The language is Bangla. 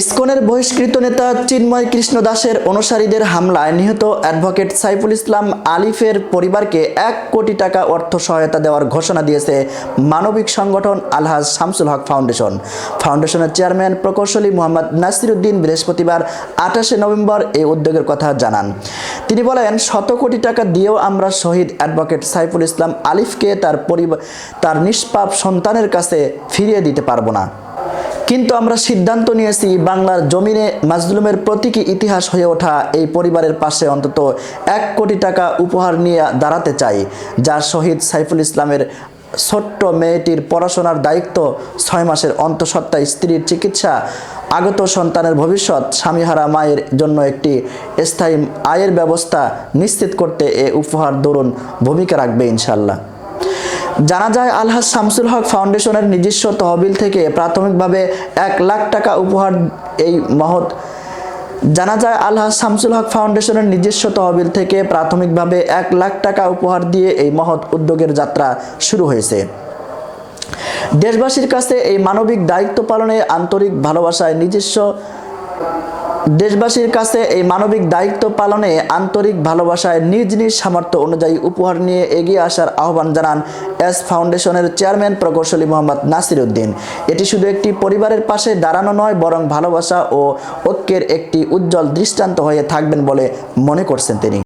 ইসকনের বহিষ্কৃত নেতা চিন্ময় কৃষ্ণ দাসের অনুসারীদের হামলায় নিহত অ্যাডভোকেট সাইফুল ইসলাম আলিফের পরিবারকে এক কোটি টাকা অর্থ সহায়তা দেওয়ার ঘোষণা দিয়েছে মানবিক সংগঠন আলহাজ শামসুল হক ফাউন্ডেশন। ফাউন্ডেশনের চেয়ারম্যান প্রকৌশলী মোহাম্মদ নাসিরুদ্দিন বৃহস্পতিবার আঠাশে নভেম্বর এই উদ্যোগের কথা জানান। তিনি বলেন, শত কোটি টাকা দিয়েও আমরা শহীদ অ্যাডভোকেট সাইফুল ইসলাম আলিফকে তার পরিবার তার নিষ্পাপ সন্তানের কাছে ফিরিয়ে দিতে পারব না। কিন্তু আমরা সিদ্ধান্ত নিয়েছি বাংলার জমিনে মাজলুমের প্রতীকী ইতিহাস হয়ে ওঠা এই পরিবারের পাশে অন্তত এক কোটি টাকা উপহার নিয়ে দাঁড়াতে চাই যা শহীদ সাইফুল ইসলামের ছোট্ট মেয়েটির পড়াশোনার দায়িত্ব ছয় মাসের অন্তঃসত্ত্বা স্ত্রীর চিকিৎসা, আগত সন্তানের ভবিষ্যৎ, স্বামীহারা মায়ের জন্য একটি স্থায়ী আয়ের ব্যবস্থা নিশ্চিত করতে এ উপহার দরুন ভূমিকা রাখবে ইনশাল্লাহ জানা যায়, আলহাজ শামসুল হক ফাউন্ডেশনের নিজস্ব তহবিল থেকে প্রাথমিকভাবে এক লাখ টাকা উপহার এই মহৎ। জানা যায়, আলহাজ শামসুল হক ফাউন্ডেশনের নিজস্ব তহবিল থেকে প্রাথমিকভাবে এক লাখ টাকা উপহার দিয়ে এই মহৎ উদ্যোগের যাত্রা শুরু হয়েছে। দেশবাসীর কাছে এই মানবিক দায়িত্ব পালনে আন্তরিক ভালোবাসায় নিজস্ব দেশবাসীর কাছে এই মানবিক দায়িত্ব পালনে আন্তরিক ভালোবাসায় নিজ নিজ সামর্থ্য অনুযায়ী উপহার নিয়ে এগিয়ে আসার আহ্বান জানান এস ফাউন্ডেশনের চেয়ারম্যান প্রকৌশলী মোহাম্মদ নাসির উদ্দিন এটি শুধু একটি পরিবারের পাশে দাঁড়ানো নয়, বরং ভালোবাসা ও ঐক্যের একটি উজ্জ্বল দৃষ্টান্ত হয়ে থাকবেন বলে মনে করছেন তিনি।